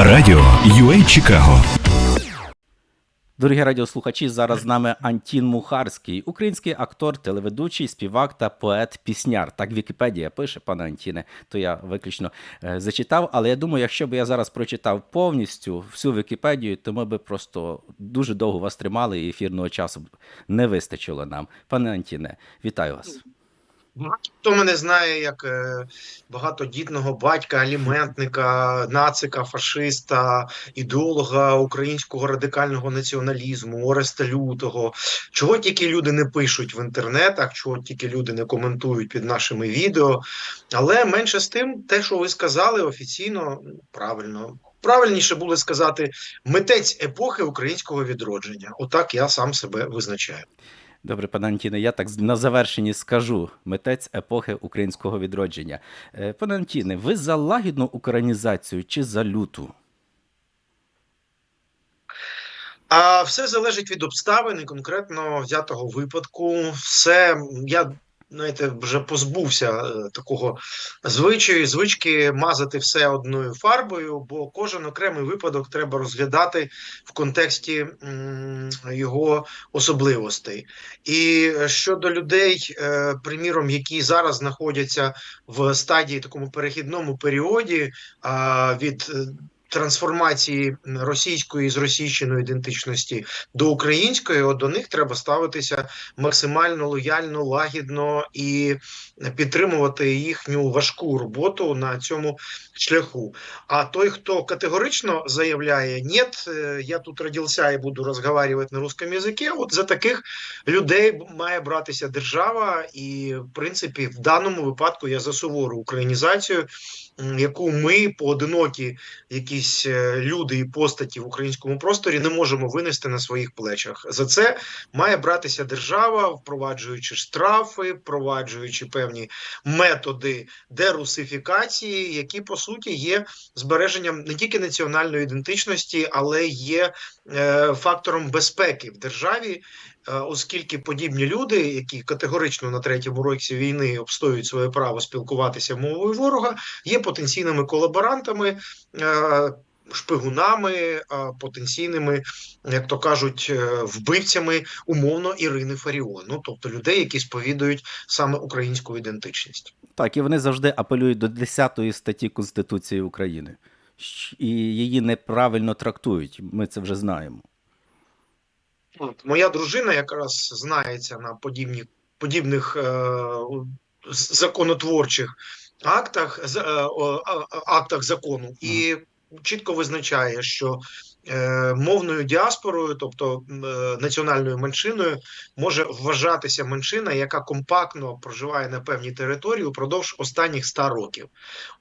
Радіо UA Чикаго. Дорогі радіослухачі, зараз з нами Антін Мухарський, український актор, телеведучий, співак та поет-пісняр. Так Вікіпедія пише, пане Антіне, то я виключно е, зачитав. Але я думаю, якщо б я зараз прочитав повністю всю Вікіпедію, то ми б просто дуже довго вас тримали і ефірного часу не вистачило нам. Пане Антіне, вітаю вас. Хто мене знає як е, багатодітного батька, аліментника, нацика, фашиста, ідеолога українського радикального націоналізму, Ореста Лютого, чого тільки люди не пишуть в інтернетах, чого тільки люди не коментують під нашими відео. Але менше з тим, те, що ви сказали офіційно, правильно. Правильніше було сказати митець епохи українського відродження. Отак я сам себе визначаю. Добре, пане Антіне, я так на завершенні скажу: митець епохи українського відродження. Е, Пане Антіне, ви за лагідну українізацію чи за люту? А все залежить від обставин і конкретно взятого випадку. Все я знаєте, вже позбувся е, такого звичаю, звички мазати все одною фарбою, бо кожен окремий випадок треба розглядати в контексті його особливостей. І щодо людей, е, приміром, які зараз знаходяться в стадії такому перехідному періоді від. Е, Трансформації російської зросійщеної ідентичності до української, от до них треба ставитися максимально лояльно, лагідно і підтримувати їхню важку роботу на цьому шляху. А той, хто категорично заявляє, ні, я тут родився і буду розмовляти на русском язикі, от за таких людей має братися держава, і в принципі в даному випадку я за сувору українізацію, яку ми поодинокі якісь е, люди і постаті в українському просторі не можемо винести на своїх плечах. За це має братися держава, впроваджуючи штрафи, впроваджуючи певні методи дерусифікації, які по суті є збереженням не тільки національної ідентичності, але є е, фактором безпеки в державі. Е, Оскільки подібні люди, які категорично на третьому році війни обстоюють своє право спілкуватися мовою ворога, є потенційними колаборантами, е, шпигунами, потенційними, як то кажуть, е, вбивцями умовно Ірини Фаріон. Ну тобто людей, які сповідують саме українську ідентичність. Так, і вони завжди апелюють до 10 статті Конституції України. І її неправильно трактують. Ми це вже знаємо. От, моя дружина якраз знається на подібні, подібних е, законотворчих актах, е, актах закону і чітко визначає, що е, мовною діаспорою, тобто е, національною меншиною, може вважатися меншина, яка компактно проживає на певній території упродовж останніх 100 років.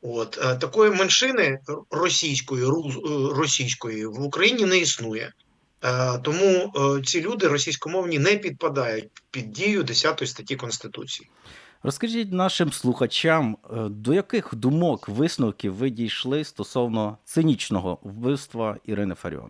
От е, такої меншини російської ру- е, російської в Україні не існує. Е, Тому е, ці люди російськомовні не підпадають під дію 10 статті Конституції. Розкажіть нашим слухачам, е, до яких думок, висновків ви дійшли стосовно цинічного вбивства Ірини Фаріон?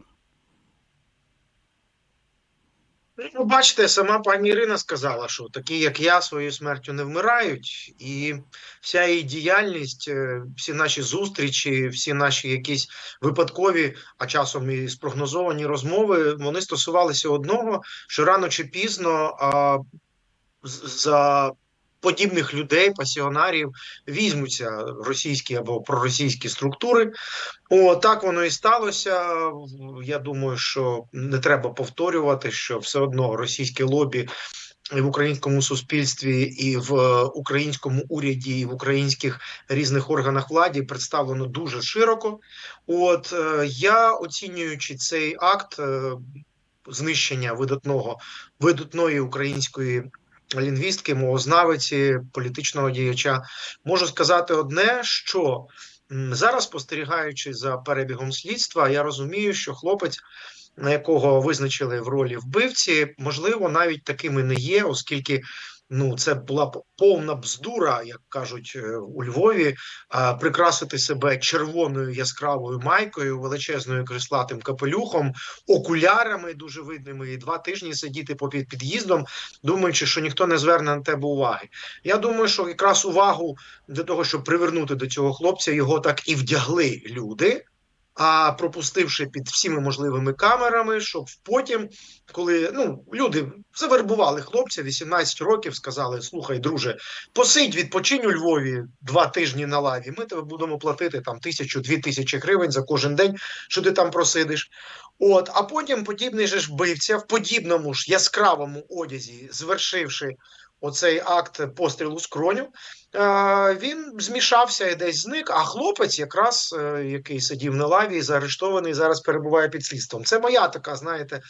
Ну, бачите, сама пані Ірина сказала, що такі, як я, своєю смертю не вмирають, і вся її діяльність, е, всі наші зустрічі, всі наші якісь випадкові, а часом і спрогнозовані розмови, вони стосувалися одного, що рано чи пізно а, за подібних людей, пасіонарів, візьмуться російські або проросійські структури. О, так воно і сталося. Я думаю, що не треба повторювати, що все одно російське лобі і в українському суспільстві, і в е, українському уряді, і в українських різних органах влади представлено дуже широко. От е, я оцінюючи цей акт е, знищення видатного видатної української лінгвістки, мовознавиці, політичного діяча, можу сказати одне, що зараз, спостерігаючи за перебігом слідства, я розумію, що хлопець, на якого визначили в ролі вбивці, можливо, навіть такими не є, оскільки. Ну, це була повна бздура, як кажуть е, у Львові, прикрасити себе червоною яскравою майкою, величезною крислатим капелюхом, окулярами дуже видними, і два тижні сидіти попід під'їздом, думаючи, що ніхто не зверне на тебе уваги. Я думаю, що якраз увагу для того, щоб привернути до цього хлопця, його так і вдягли люди. А пропустивши під всіми можливими камерами, щоб потім, коли ну люди завербували хлопця 18 років, сказали: слухай, друже, посидь, відпочинь у Львові два тижні на лаві. Ми тебе будемо платити там тисячу-дві тисячі гривень за кожен день, що ти там просидиш. От, а потім подібний же ж вбивця в подібному ж яскравому одязі, звершивши оцей акт пострілу з кроню, е, він змішався і десь зник. А хлопець, якраз е, який сидів на лаві, заарештований, зараз перебуває під слідством. Це моя така, знаєте,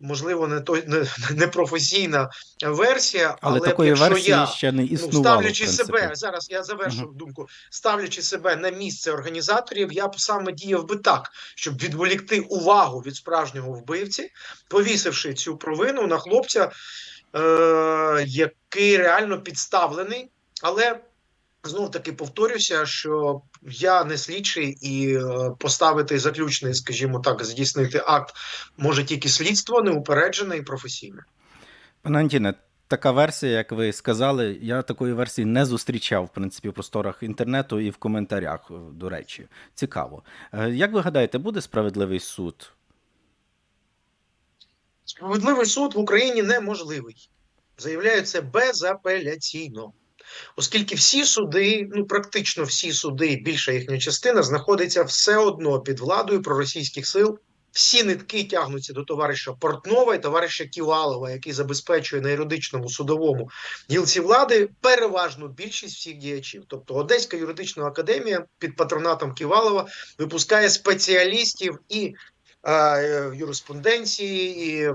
можливо, не той не, не професійна версія, Але, але, такої якщо версії я ще не ну, ставлячи себе зараз, я завершу думку. Ставлячи себе на місце організаторів, я б саме діяв би так, щоб відволікти увагу від справжнього вбивці, повісивши цю провину на хлопця, е- який реально підставлений, але. Знов таки повторюся, що я не слідчий і е, поставити заключний, скажімо так, здійснити акт може тільки слідство, неупереджене і професійне. Пане Антіне, така версія, як ви сказали, я такої версії не зустрічав, в принципі, в просторах інтернету і в коментарях, е, до речі. Цікаво. Е, Як ви гадаєте, буде справедливий суд? Справедливий суд в Україні неможливий. Заявляю це безапеляційно. Оскільки всі суди, ну практично всі суди, більша їхня частина, знаходиться все одно під владою проросійських сил. Всі нитки тягнуться до товариша Портнова і товариша Ківалова, який забезпечує на юридичному судовому гілці влади переважну більшість всіх діячів. Тобто Одеська юридична академія під патронатом Ківалова випускає спеціалістів і юриспонденції, і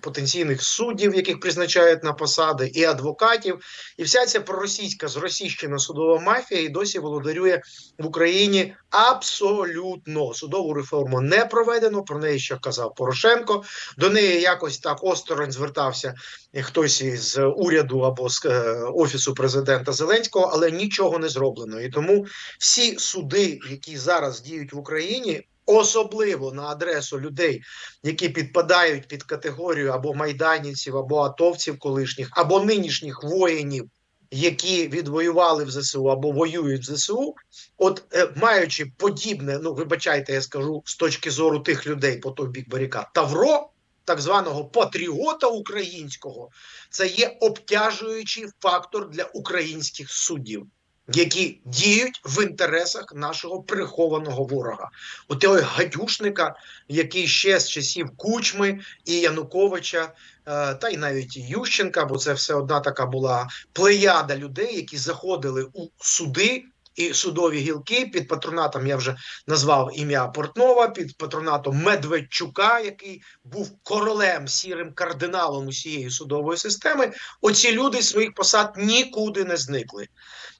потенційних суддів, яких призначають на посади, і адвокатів. І вся ця проросійська зросійщена судова мафія і досі володарює в Україні абсолютно судову реформу не проведено. Про неї ще казав Порошенко. До неї якось так осторонь звертався хтось із уряду або з е, офісу президента Зеленського, але нічого не зроблено. І тому всі суди, які зараз діють в Україні. Особливо на адресу людей, які підпадають під категорію або майданівців, або атовців колишніх, або нинішніх воїнів, які відвоювали в ЗСУ або воюють в ЗСУ, от е, маючи подібне, ну вибачайте, я скажу з точки зору тих людей по той бік барикад, Тавро, так званого патріота українського, це є обтяжуючий фактор для українських суддів. Які діють в інтересах нашого прихованого ворога, у того гадюшника, який ще з часів Кучми і Януковича, е, та й навіть Ющенка, бо це все одна така була плеяда людей, які заходили у суди і судові гілки під патронатом. Я вже назвав ім'я Портнова, під патронатом Медведчука, який був королем сірим кардиналом усієї судової системи. Оці люди своїх посад нікуди не зникли.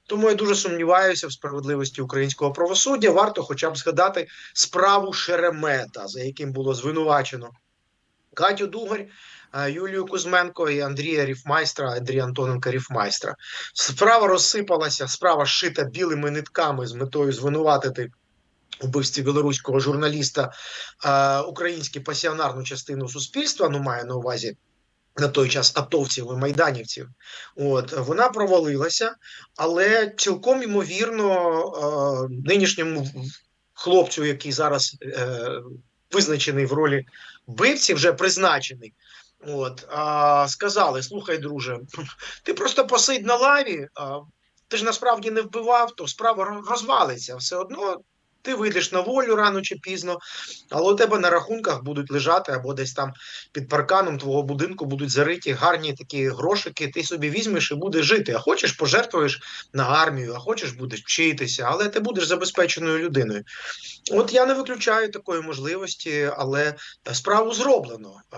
Тому я дуже сумніваюся в справедливості українського правосуддя. Варто хоча б згадати справу Шеремета, за яким було звинувачено Катю Дугарь, е, Юлію Кузьменко і Андрія Ріфмайстра, Андрія Антоненка Ріфмайстра. Справа розсипалася, справа шита білими нитками з метою звинуватити. вбивстві білоруського журналіста е, українську пасіонарну частину суспільства, ну має на увазі на той час атовців і майданівців. От вона провалилася, але цілком ймовірно е, нинішньому хлопцю, який зараз е, визначений в ролі вбивці, вже призначений. От а, сказали: слухай, друже, ти просто посидь на лаві, а, ти ж насправді не вбивав, то справа розвалиться. Все одно ти вийдеш на волю рано чи пізно, але у тебе на рахунках будуть лежати або десь там під парканом твого будинку будуть зариті гарні такі грошики. Ти собі візьмеш і будеш жити. А хочеш, пожертвуєш на армію, а хочеш, будеш вчитися, але ти будеш забезпеченою людиною. От я не виключаю такої можливості, але справу зроблено. Е,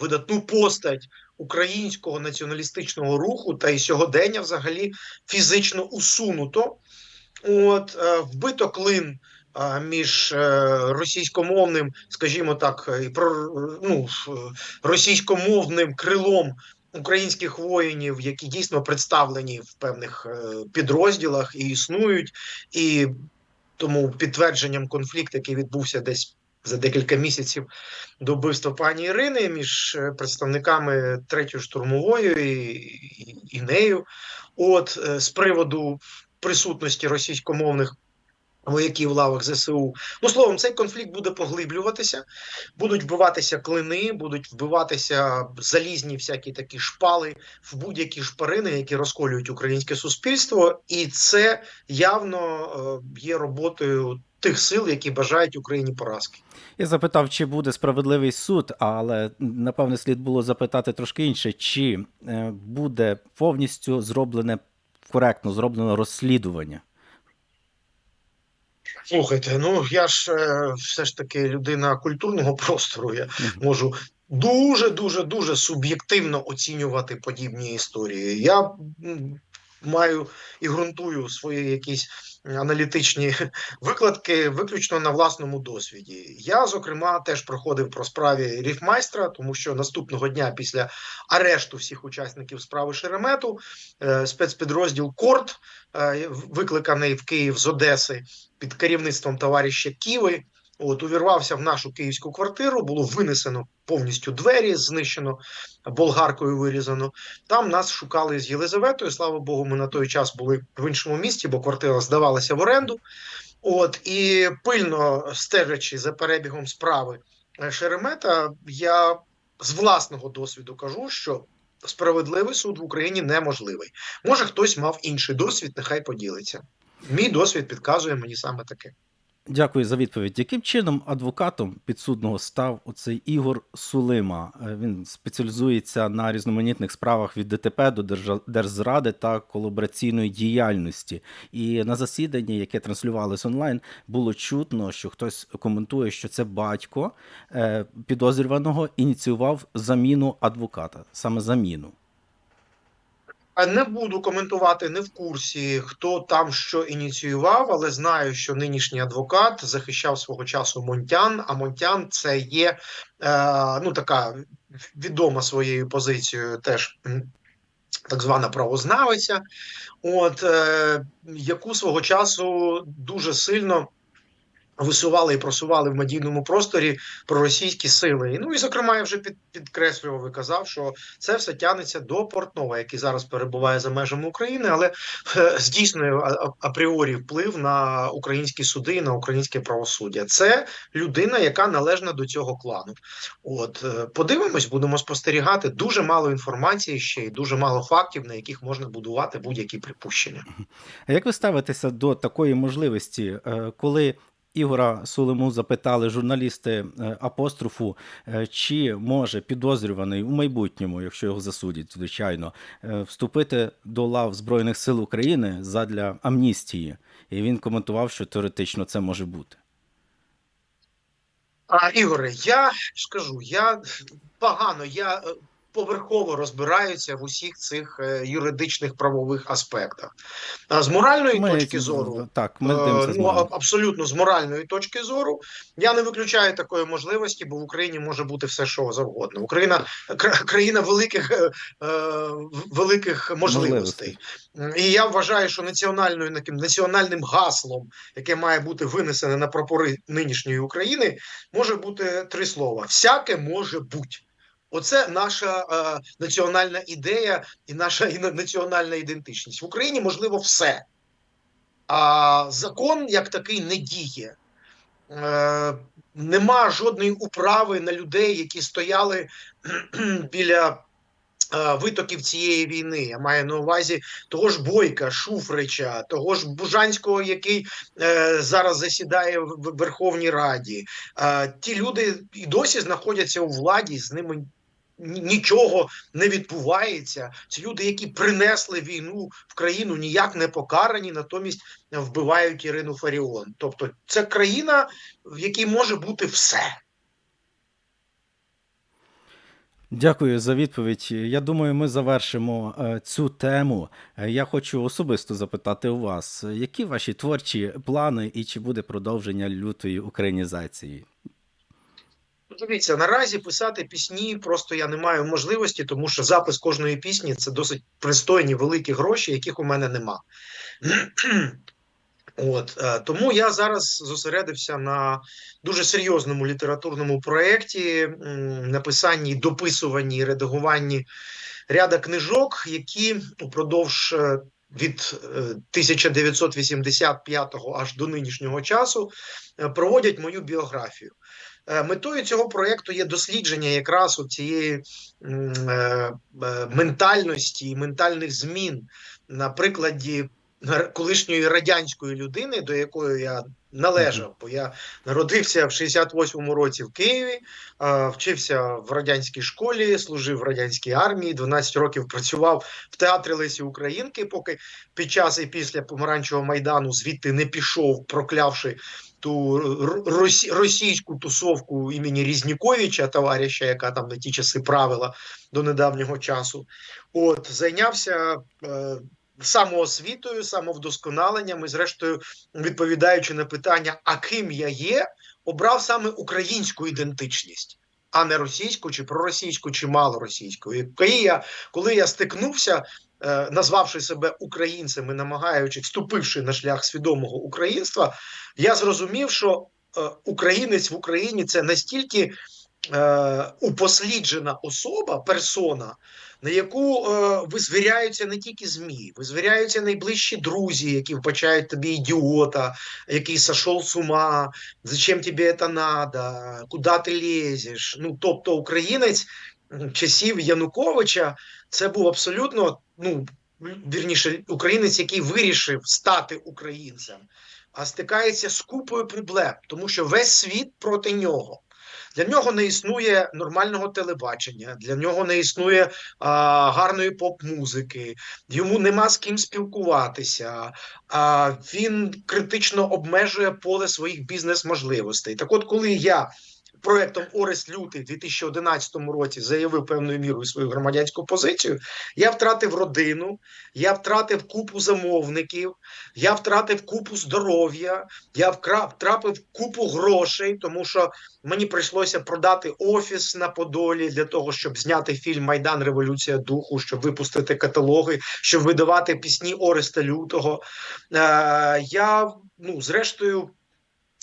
Видатну постать українського націоналістичного руху та й сьогодення взагалі фізично усунуто. От е, вбито клин е, між е, російськомовним, скажімо так, і про ну, російськомовним крилом українських воїнів, які дійсно представлені в певних підрозділах і існують, і тому підтвердженням конфлікту, який відбувся десь за декілька місяців до вбивства пані Ірини між представниками третьої штурмової і, і, і нею, от з приводу присутності російськомовних Вояків в лавах ЗСУ. Ну, словом, цей конфлікт буде поглиблюватися, будуть вбиватися клини, будуть вбиватися залізні всякі такі шпали в будь-які шпарини, які розколюють українське суспільство, і це явно е, є роботою тих сил, які бажають Україні поразки. Я запитав, чи буде справедливий суд, але напевне слід було запитати трошки інше, чи е, буде повністю зроблене коректно зроблено розслідування. Слухайте, ну я ж е, все ж таки людина культурного простору. Я можу дуже дуже дуже суб'єктивно оцінювати подібні історії. Я маю і ґрунтую свої якісь аналітичні викладки виключно на власному досвіді. Я, зокрема, теж проходив про справі Ріфмайстра, тому що наступного дня після арешту всіх учасників справи Шеремету е, спецпідрозділ Корт, е, викликаний в Київ з Одеси під керівництвом товариша Ківи. От увірвався в нашу київську квартиру, було винесено повністю двері, знищено болгаркою вирізано. Там нас шукали з Єлизаветою. Слава Богу, ми на той час були в іншому місті, бо квартира здавалася в оренду. От і пильно стежачи за перебігом справи е, Шеремета, я з власного досвіду кажу, що справедливий суд в Україні неможливий. Може, хтось мав інший досвід, нехай поділиться. Мій досвід підказує мені саме таке. Дякую за відповідь. Яким чином адвокатом підсудного став оцей Ігор Сулима? Е, Він спеціалізується на різноманітних справах від ДТП до держзради та колабораційної діяльності. І на засіданні, яке транслювалось онлайн, було чутно, що хтось коментує, що це батько е, підозрюваного ініціював заміну адвоката, саме заміну. А Не буду коментувати не в курсі, хто там що ініціював, але знаю, що нинішній адвокат захищав свого часу Монтян. А Монтян це є е, ну така відома своєю позицією, теж так звана правознавиця, от е, яку свого часу дуже сильно. Висували і просували в медійному просторі проросійські сили. І, Ну і зокрема, я вже під, підкреслював і казав, що це все тягнеться до Портнова, який зараз перебуває за межами України, але е, здійснює апріорі вплив на українські суди і на українське правосуддя. Це людина, яка належна до цього клану. От е, подивимось, будемо спостерігати. Дуже мало інформації ще й дуже мало фактів, на яких можна будувати будь-які припущення. А як ви ставитеся до такої можливості, е, коли Ігора Сулиму запитали журналісти е, апострофу, е, чи може підозрюваний у майбутньому, якщо його засудять, звичайно, е, вступити до лав Збройних сил України задля амністії? І він коментував, що теоретично це може бути. А Ігоре, я ж кажу, я погано, я поверхово розбираюся в усіх цих е, юридичних правових аспектах. А з моральної точки зору, так, ми Е, ну, абсолютно з моральної точки зору. Я не виключаю такої можливості, бо в Україні може бути все, що завгодно. Україна кра- країна великих, е, е, великих можливостей. І я вважаю, що національною таким національним гаслом, яке має бути винесене на прапори нинішньої України, може бути три слова: всяке може бути. Оце наша е, національна ідея і наша національна ідентичність в Україні можливо все. А закон як такий не діє. Е, нема жодної управи на людей, які стояли біля е, витоків цієї війни. Я маю на увазі того ж Бойка, Шуфрича, того ж Бужанського, який е, зараз засідає в Верховній Раді. Е, ті люди і досі знаходяться у владі, з ними нічого не відбувається. Це люди, які принесли війну в країну, ніяк не покарані, натомість вбивають Ірину Фаріон. Тобто, це країна, в якій може бути все. Дякую за відповідь. Я думаю, ми завершимо е, цю тему. Е, Я хочу особисто запитати у вас, які ваші творчі плани і чи буде продовження лютої українізації? Дивіться, наразі писати пісні просто я не маю можливості, тому що запис кожної пісні це досить пристойні великі гроші, яких у мене нема. От е, тому я зараз зосередився на дуже серйозному літературному проєкті, написанні, дописуванні, редагуванні ряда книжок, які упродовж е, від е, 1985 аж до нинішнього часу е, проводять мою біографію. Е, Метою цього проєкту є дослідження якраз от цієї е, е, ментальності і ментальних змін на прикладі колишньої радянської людини, до якої я належав, бо я народився в 68-му році в Києві, вчився в радянській школі, служив в радянській армії, 12 років працював в театрі Лесі Українки, поки під час і після помаранчевого майдану звідти не пішов, проклявши ту російську тусовку імені Різніковича, товариша, яка там на ті часи правила до недавнього часу. От зайнявся е, самоосвітою, самовдосконаленням і, зрештою, відповідаючи на питання, а ким я є, обрав саме українську ідентичність. А не російську, чи проросійську, чи малоросійську. І коли я, коли я стикнувся, назвавши себе українцем і намагаючись, вступивши на шлях свідомого українства, я зрозумів, що е, українець в Україні це настільки е, упосліджена особа, персона, на яку е, визвіряються не тільки ЗМІ, визвіряються найближчі друзі, які вбачають тобі ідіота, який сошел з ума, зачем тобі це надо, куди ти лізеш. Ну, тобто, українець часів Януковича це був абсолютно, ну, вірніше, українець, який вирішив стати українцем, а стикається з купою проблем, тому що весь світ проти нього. Для нього не існує нормального телебачення, для нього не існує а, гарної поп-музики, йому нема з ким спілкуватися, а, він критично обмежує поле своїх бізнес-можливостей. Так от, коли я проектом Орест Лютий в 2011 році заявив певною мірою свою громадянську позицію, я втратив родину, я втратив купу замовників, я втратив купу здоров'я, я втратив купу грошей, тому що мені прийшлося продати офіс на Подолі для того, щоб зняти фільм Майдан Революція Духу, щоб випустити каталоги, щоб видавати пісні Ореста Лютого. Е, я, ну, зрештою.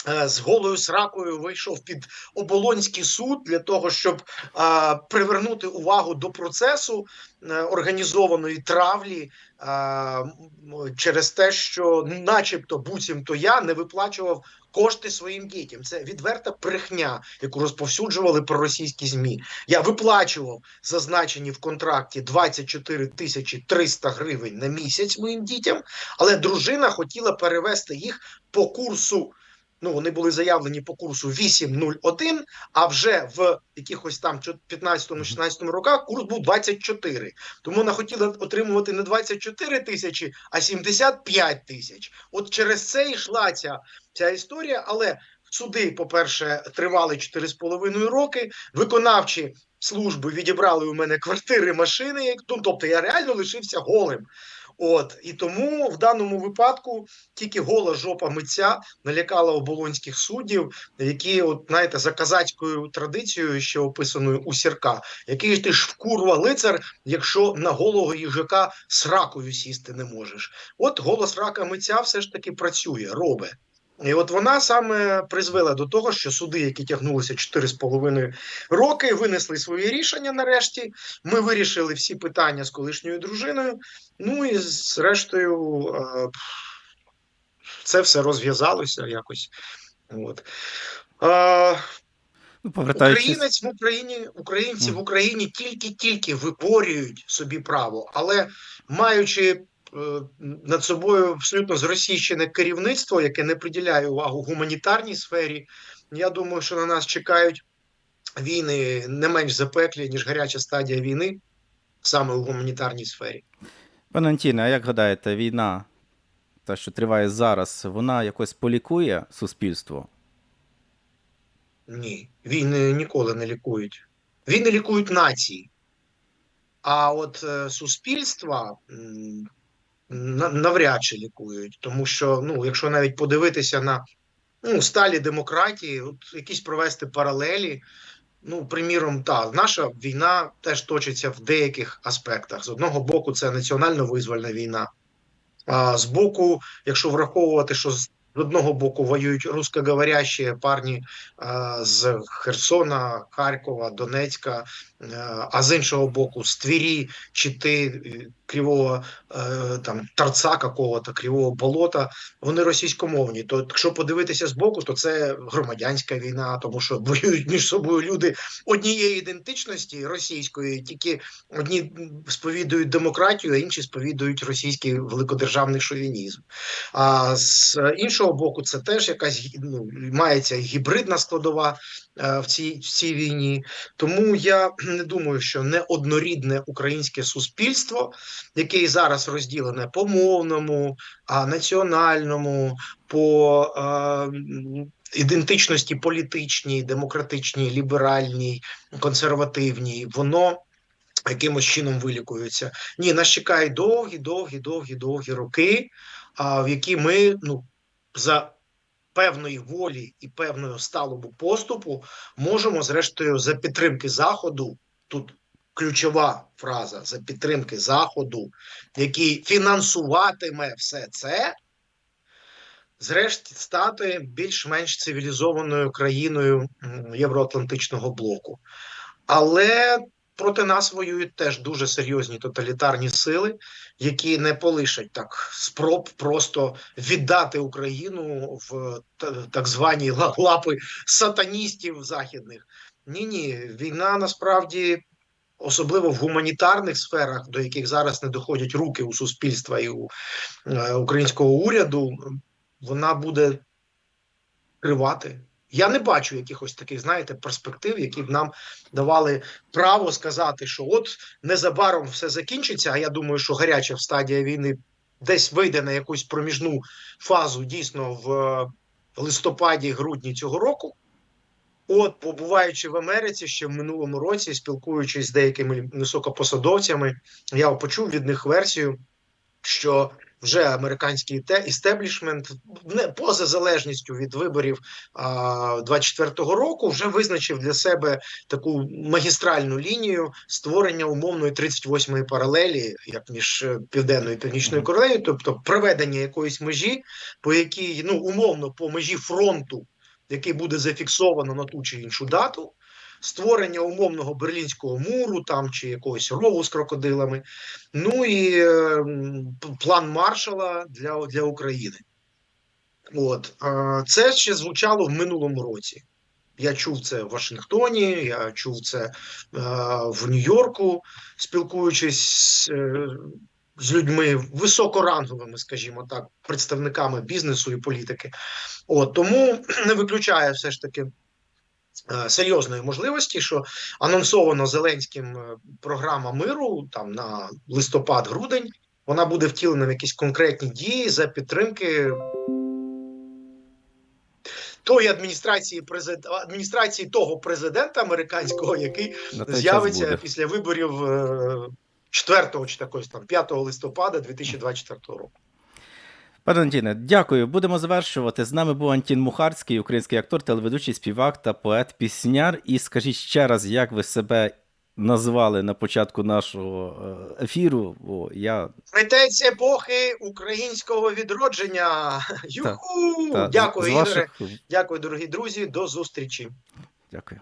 Е, З голою сракою вийшов під оболонський суд для того, щоб а, привернути увагу до процесу е, організованої травлі а, через те, що, начебто, буцімто я не виплачував кошти своїм дітям. Це відверта брехня, яку розповсюджували проросійські змі. Я виплачував зазначені в контракті 24 тисячі 300 гривень на місяць моїм дітям, але дружина хотіла перевести їх по курсу. Ну, вони були заявлені по курсу 8.01, а вже в якихось там 15-16 роках курс був 24. Тому вона хотіла отримувати не 24 тисячі, а 75 тисяч. От через це йшла ця, ця історія. Але суди, по-перше, тривали 4,5 роки. Виконавчі служби відібрали у мене квартири, машини. ну, Тобто я реально лишився голим. От і тому в даному випадку тільки гола жопа митця налякала оболонських суддів, які, от знаєте, за казацькою традицією, ще описаною у сірка, який ти ж курва лицар, якщо на голого їжака сракою сісти не можеш. От голос рака митця все ж таки працює, робить. І от вона саме призвела до того, що суди, які тягнулися 4,5 роки, винесли свої рішення нарешті. Ми вирішили всі питання з колишньою дружиною. Ну і зрештою, е, це все розв'язалося якось. От. Е, Ну. Українець в Україні, українці в Україні тільки-тільки виборюють собі право, але маючи над собою абсолютно зросійщене керівництво, яке не приділяє увагу гуманітарній сфері, я думаю, що на нас чекають війни не менш запеклі, ніж гаряча стадія війни, саме у гуманітарній сфері. Пане Антіне, а як гадаєте, війна, та, що триває зараз, вона якось полікує суспільство? Ні, війни ніколи не лікують. Війни лікують нації. А от е, суспільства навряд чи лікують, тому що, ну, якщо навіть подивитися на ну, сталі демократії, от якісь провести паралелі. Ну, приміром, та наша війна теж точиться в деяких аспектах. З одного боку, це національно-визвольна війна. А з боку, якщо враховувати, що з- одного боку воюють русскоговорящі парні е, з Херсона, Харкова, Донецька, е, а з іншого боку, з Твірі, Чити, е, Кривого там Тарца какого-то, Кривого болота, вони російськомовні. То якщо подивитися з боку, то це громадянська війна, тому що воюють між собою люди однієї ідентичності російської, тільки одні сповідують демократію, а інші сповідують російський великодержавний шовінізм. А з іншого боку, це теж якась ну, мається гібридна складова е, в цій, в цій війні. Тому я не думаю, що неоднорідне українське суспільство, яке зараз розділене по мовному, а національному, по е, ідентичності політичній, демократичній, ліберальній, консервативній, воно якимось чином вилікується. Ні, нас чекають довгі, довгі, довгі, довгі роки, а, в які ми ну, за певної волі і певного сталого поступу можемо, зрештою, за підтримки Заходу, тут ключова фраза за підтримки Заходу, який фінансуватиме все це, зрешті стати більш-менш цивілізованою країною Євроатлантичного блоку. Але проти нас воюють теж дуже серйозні тоталітарні сили, які не полишать так спроб просто віддати Україну в так звані лапи сатаністів західних. Ні, ні, війна насправді. Особливо в гуманітарних сферах, до яких зараз не доходять руки у суспільства і у е, українського уряду, вона буде тривати. Я не бачу якихось таких, знаєте, перспектив, які б нам давали право сказати, що от незабаром все закінчиться. А я думаю, що гаряча стадія війни десь вийде на якусь проміжну фазу дійсно в е, листопаді-грудні цього року. От, побуваючи в Америці ще в минулому році, спілкуючись з деякими високопосадовцями, я почув від них версію, що вже американський те- істеблішмент, не поза залежністю від виборів а, 24-го року, вже визначив для себе таку магістральну лінію створення умовної 38-ї паралелі, як між е, південною і північною Кореєю, тобто приведення якоїсь межі, по якій ну умовно по межі фронту, який буде зафіксовано на ту чи іншу дату. Створення умовного берлінського муру там чи якогось рову з крокодилами, ну і е, план Маршала для, для України. От е, це ще звучало в минулому році. Я чув це в Вашингтоні, я чув це е, в Нью-Йорку, спілкуючись е, з людьми високоранговими, скажімо так, представниками бізнесу і політики. От тому не виключає все ж таки серйозної можливості, що анонсовано Зеленським е, програма миру там на листопад-грудень. Вона буде втілена в якісь конкретні дії за підтримки тої адміністрації президент адміністрації того президента американського, який з'явиться після виборів е, 4 чи такось там 5 листопада 2024 року. Пане Антіне, дякую. Будемо завершувати. З нами був Антін Мухарський, український актор, телеведучий, співак та поет-пісняр. І скажіть ще раз, як ви себе назвали на початку нашого е, ефіру? Бо я Митець епохи українського відродження. Юху! та, Дякую, з Ігоре. ваших... Дякую, дорогі друзі. До зустрічі. Дякую.